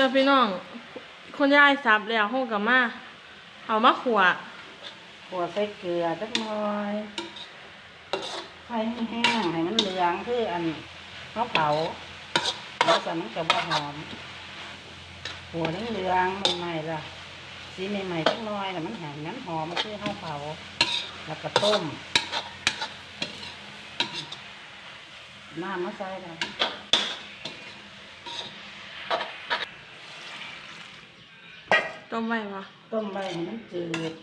เจอพี่น้องคนยายสับแล้วห้องกับมาเอามาขวดขัวใส่เกลือจักหน่อยไฟแห้งให้มันเหลืองคืออันเขาเผาแล้วสันมันกับว่าหอมขัวเหลืองใหม่ๆล่ะสีใหม่ๆจักหน่อยแต่มันแห้งนั้นหอมมันคือเขาเผา แล้วก็ต้มน้ำมาใส่แล้ว ต้มไว้ปะต้มใบให้มันจืด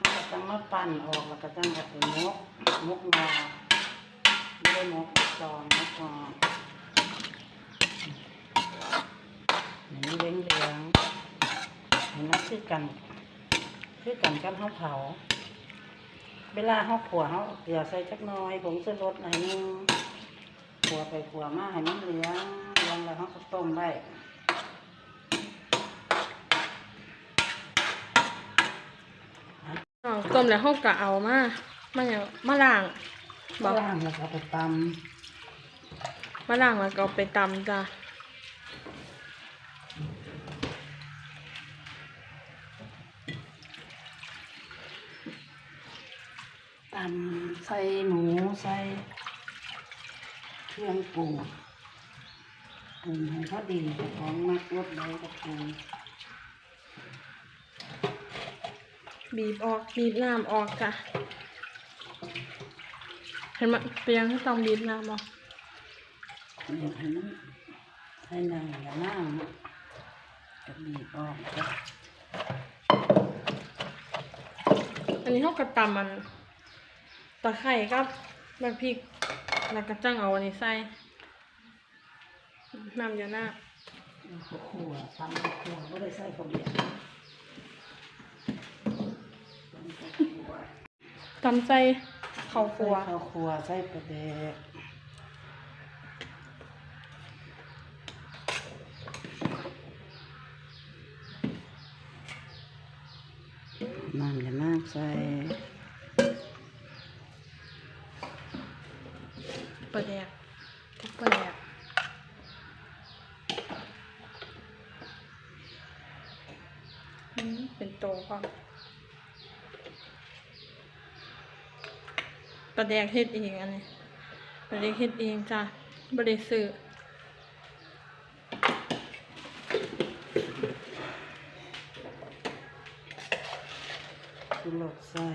แล้วก็จังมาปั่นออกแล้วก็จังกับมกมกงอไม่ได้มกซองมกงออย่างนี้เลี้ยงเลี้ยงๆเห็นไหมคือกันคือกันกับข้าวเผา เวลาข้าวขัวเขาเกลือใส่จักหน้อยผงชูรสหน่อยนึงขัวไปขัวมาให้มันเหลี้ยงเลี้ยงแล้วเขาก็ต้มไว้ น้อง ต้มแล้วห้องกะเอามามาอย่างมาล้างบอกล่างแล้วก็เอาไปตมาล้างแล้วก็เอาไปตำจ้ะำตำใส่หมูใส่เครื่องปรุงปรุงให้เขาดีของมักรสใดก็ปรุง บีบออกบีบน้ำออกจ้ะเห็นไหมเปียงที่ต้องบีบน้ำออกเดี๋ยวให้มันให้นางกับน้ำก็บีบออกจ้ะอันนี้เขากระตำมันตะไคร่กับแบบพริกแล้วก็จังเอาอันนี้ใส่น้ำเยอะหน้าข้าวคั่วตำข้าวคั่วไม่ได้ใส่ข้าวเบียร์ตำข้าวคั่ว ตำใส่ข้าวคั่วข้าวคั่วใส่ปลาแดกน้ำอย่าน้ำใส่ ปลาแดกทุกปลาแดกอืมเป็นโตความ ปลาแดกเฮ็ดเองอันนี้ปลาแดกเฮ็ดเองจ้ะบ่ได้ซื้อสุรสใส่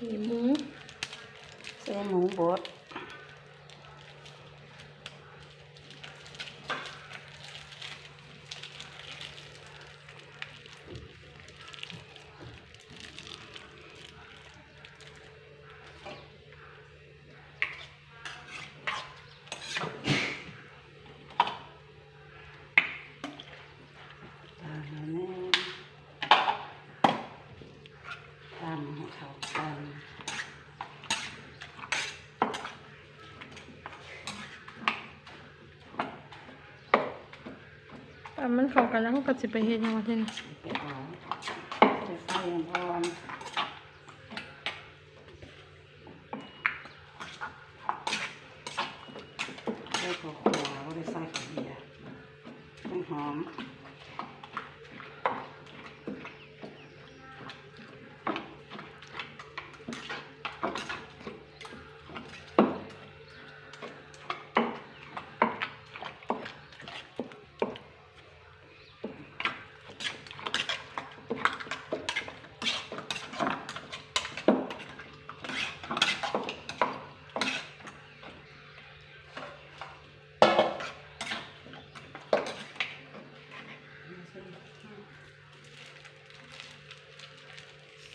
มีหมูใส่หมูบดตามนี้ตามให้เขากัน แต่มันเข้ากันแล้วเขาก็สิไปเฮ็ดหยังวะทีนี้ไปเอาจะใส่อ่อนใส่ข้าวคั่วไม่ได้ใส่ข้าวเบียร์ต้องหอม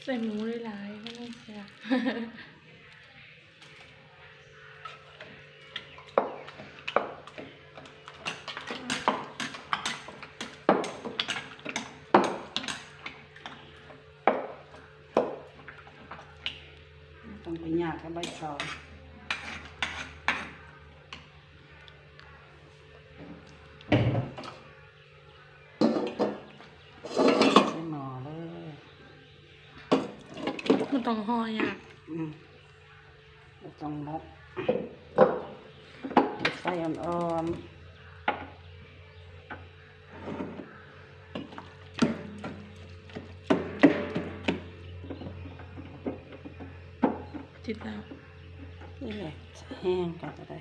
ใส่ หมูหลายๆก็ไม่เสียต้องไปยากกับใบตองใส่หม้อเลย มัน ต้องห่อยากอืมแล้วต้องมกใส่อ่อนๆติดแล้วนี่แหละแห้งก็จะได้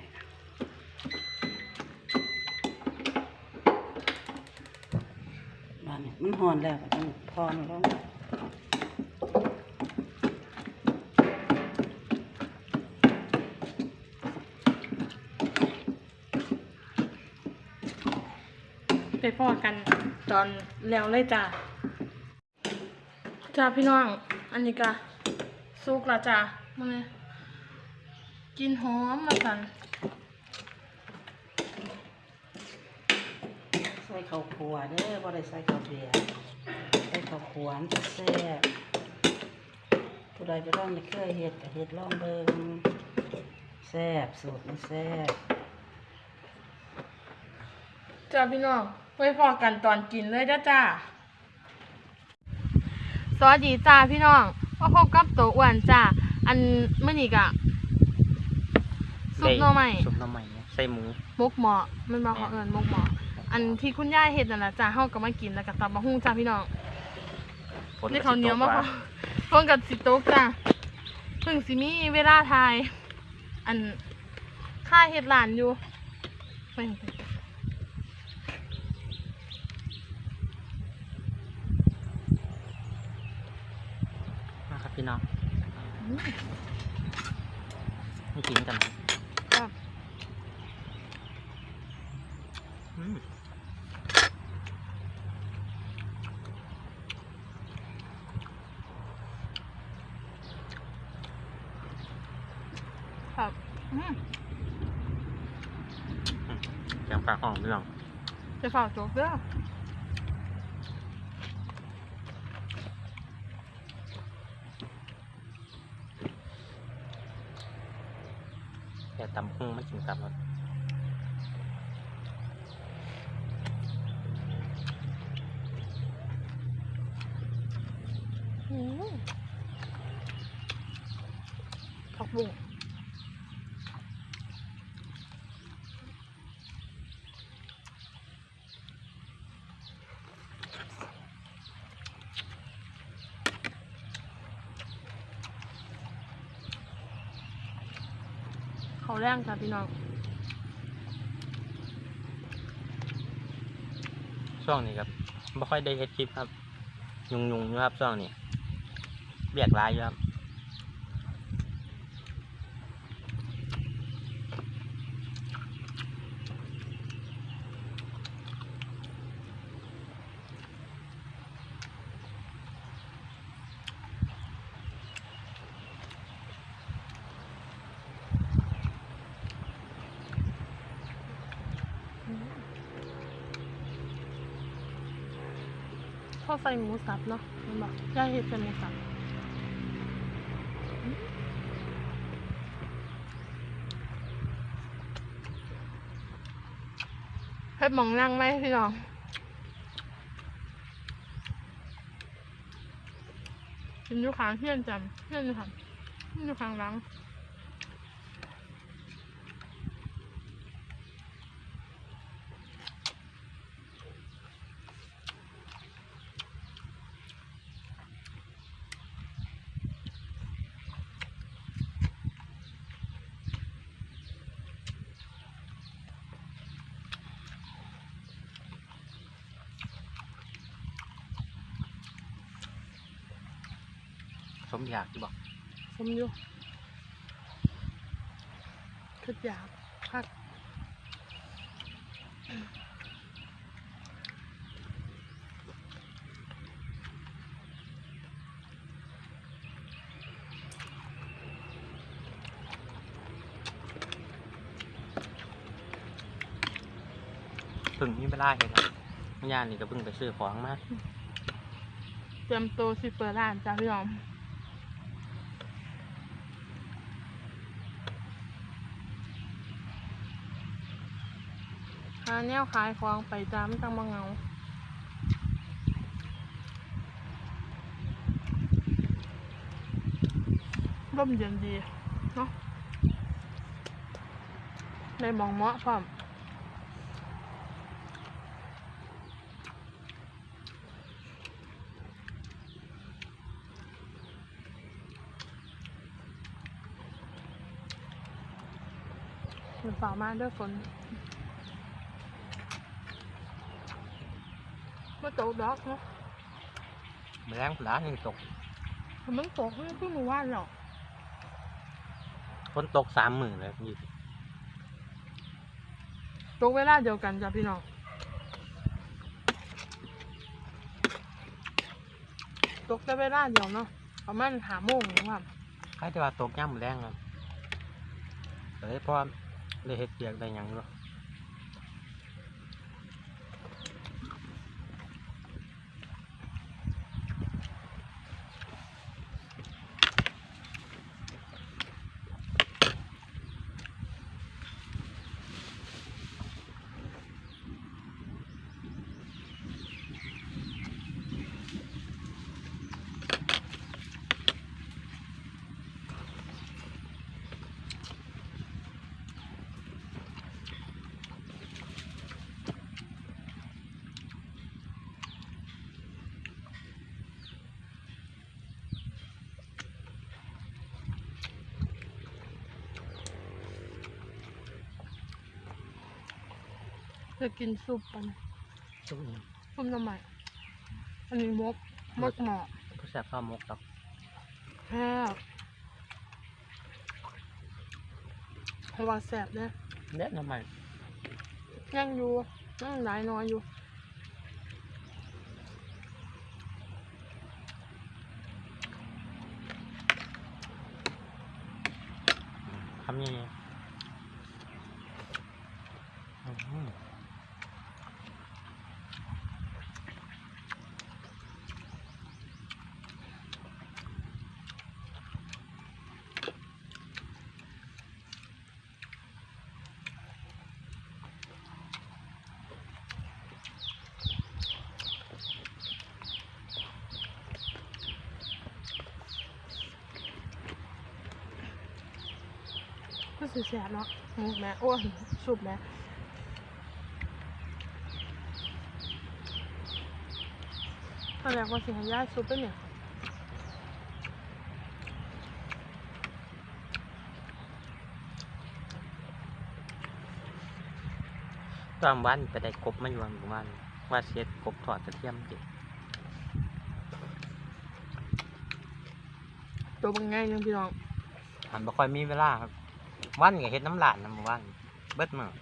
บ้านนี้มันหอนแล้วก็ต้องทอนลง พอกันตอนแล้วเลยจ้าจ้าพี่น้อง อันนี้ก็สุกและจ้ามาเลยกินหอมมาสันใส่ข้าวขัวเด้อบ่ได้ใส่ข้าวเบียร์ใส่ข้าวขัวมันจะแซ่บผู้ใดจะต้องไม่เคยเฮ็ดก็เฮ็ดลองเบิ่งแซ่บสูตรนี้แซ่บจ้าพี่น้อง ไว้พอกันตอนกินเลยจ้าจ้าสวัสดีจ้าพี่น้องมาพบกับตัวอ้วนจ้าอันเมื่อนี้กะซุปหน่อไม้ซุปหน่อไม้ใส่หมูมกหมอมันบอกเขาเอิญมกหมออันที่คุณย่าเฮ็ดนั่นแหละจ้าเฮาก็มากินแล้วก็ตับมะฮุ่งจ้าพี่น้องฝนนี่ก็เขาวเหนียวมาพสิอตกเพิ่งกับสิโต๊กจ้าเพิ่งสิมีเวลาทาย อันค่าเฮ็ดหลานอยู่ไปไป มาครับพี่น้อง อืมให้กินกันนะครับอืมครับอืมเสียงปลาห้องพี่น้องจะฝากโจ๊กเด้อ แค่ตำหุ้งไม่กินกับรส อืมผักบุ้ง เขาแรงจ้ะพี่น้องช่วงนี้ครับไม่ค่อยได้เฮ็ดคลิปครับ ยุงยุงๆอยู่ครับช่วงนี้เบียกร้ายอยู่ครับ ข้าใส่หมูสับเนาะมันบอกย่าเห็ดใส่หมูสับเฮ็ดมองนั่งไหมพี่น้องกินอยู่ข้างเพื่อนจำเพื่อนอยู่ข้างเพื่อนอยู่ข้างหลัง มอยากที่บอกผมอยู่คืออยากพักเพิ่งมีเวลาเห็นครับเมื่อยานนี่ก็เพิ่งไปซื้อของมา เตรียมตัวสิเปิดร้านจ้าพี่น้อง หา แนวขายของไปจ้าไม่ต้องมาเงาร่มเย็นดีเนาะในหมองเหมาะพร้อมมันฝ่ามาด้วยฝน มาตกดอกเนาะแมลงปลานี่ตกแต่มันตกไม่เพิ่งมาว่านหรอกฝนตกสามหมื่นเลยยี่ตกเวลาเดียวกันจ้ะพี่น้องตกแต่เวลาเดียวเนาะประมาณหาโมงหรือว่าใครจะว่าตกย่ำแรงครับเอ้ยเพราะว่าเลยเฮ็ดเปียกได้หยังเนา จะกินซุปปันซุปนี่ซุปน้ำใหม่อันนี้มกมกหมอก็แซ่บข้าวหมกดอกแซ่บเพราะว่าแซ่บเนี่ยเด็ดทำไมยังอยู่ยังหลายน้อยอยู่ทำยังไงอื้อหือ ก็สิแซ่บเนาะมกแม่โอ้ยซุปแม่ตอนแรกว่าสิให้ย่ายซุปไปเนี่ยตอนวันไปได้กบมาอยู่วันวันว่าเสียดกบถอดกระเทียมจิตัวบางไงยังพี่น้องหันบ่ค่อยมีเวลาครับ วันก็เฮ็ดน้ำหลานน้ำวันเบิดมื้อม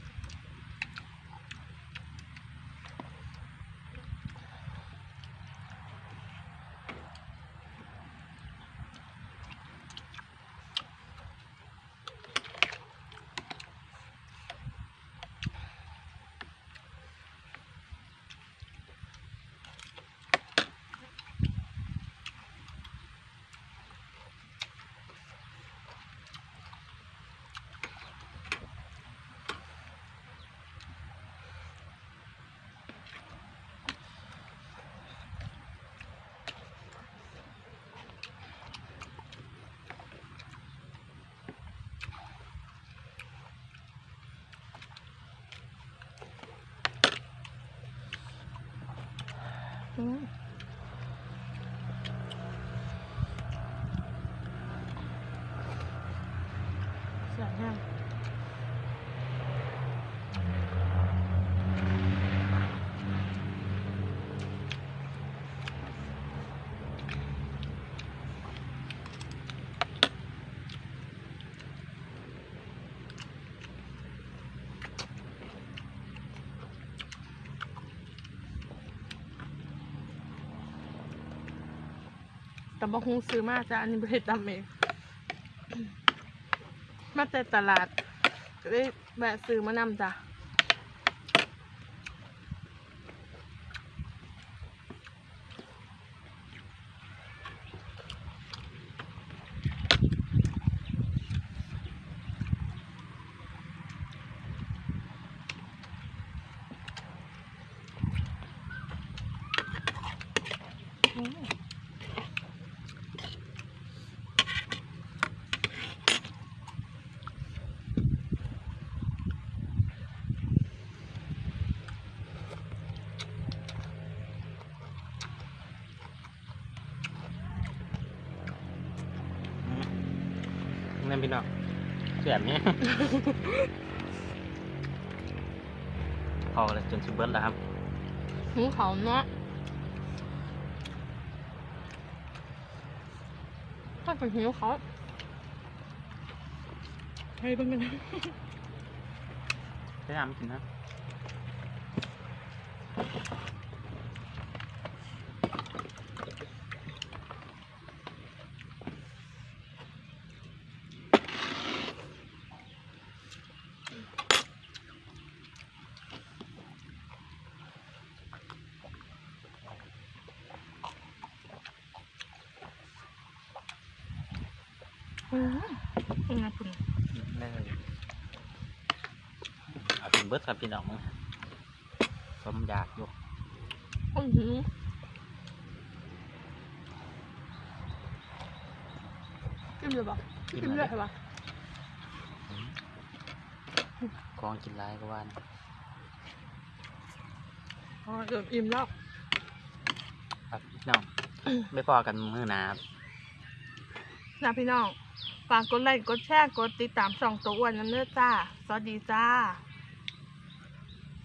แซ่บแห้งแต่บะฮุงซื้อมาจ้ะอันนี้ไม่ได้ตำเอง มาแต่ตลาดก็ได้แวะซื้อมานำจ้ะ แสบเนี่ยพอเลยจนสิเบิดแล้วครับหิวเขาเนาะถ้าเป็นหิวเขาเฮ้ยเบิ่งกันนะพยายามกินนะ อืมเป็นไงคุณได้เลยเอาเป็นเบิดครับพี่น้องมึงสมอยากอยู่อือหือกินเลยปะกินเลยใช่ปะกองกินไรก็ว่านะอ๋อเดี๋ยวอิ่มแล้วครับพี่น้องไม่พอกันมือหนาครับนะพี่น้อง ฝากกดไลค์กดแชร์กดติดตามช่องตัวอ้วนนั่นเนื้อจ้า สวัสดีจ้า